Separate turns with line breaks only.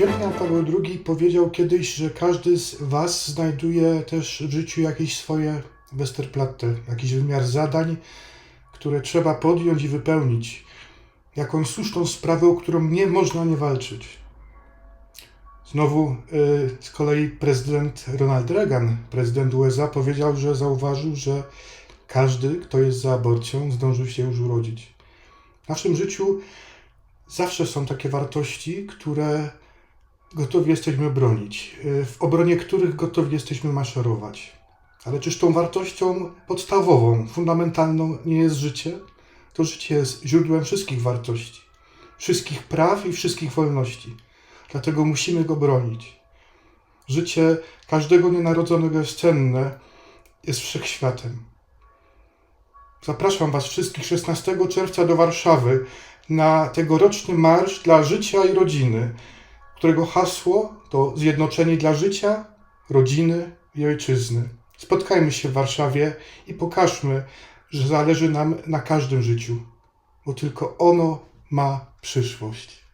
Jan Paweł II powiedział kiedyś, że każdy z Was znajduje też w życiu jakieś swoje Westerplatte, jakiś wymiar zadań, które trzeba podjąć i wypełnić. Jakąś słuszną sprawę, o którą nie można nie walczyć. Znowu y, z kolei prezydent Ronald Reagan, prezydent USA, powiedział, że zauważył, że każdy, kto jest za aborcją, zdążył się już urodzić. W naszym życiu zawsze są takie wartości, które gotowi jesteśmy bronić, y, w obronie których gotowi jesteśmy maszerować. Ale czyż tą wartością podstawową, fundamentalną nie jest życie? To życie jest źródłem wszystkich wartości, wszystkich praw i wszystkich wolności. Dlatego musimy go bronić. Życie każdego nienarodzonego jest cenne, jest wszechświatem. Zapraszam Was wszystkich 16 czerwca do Warszawy na tegoroczny marsz dla życia i rodziny, którego hasło to zjednoczenie dla życia, rodziny i ojczyzny. Spotkajmy się w Warszawie i pokażmy, że zależy nam na każdym życiu, bo tylko ono ma przyszłość.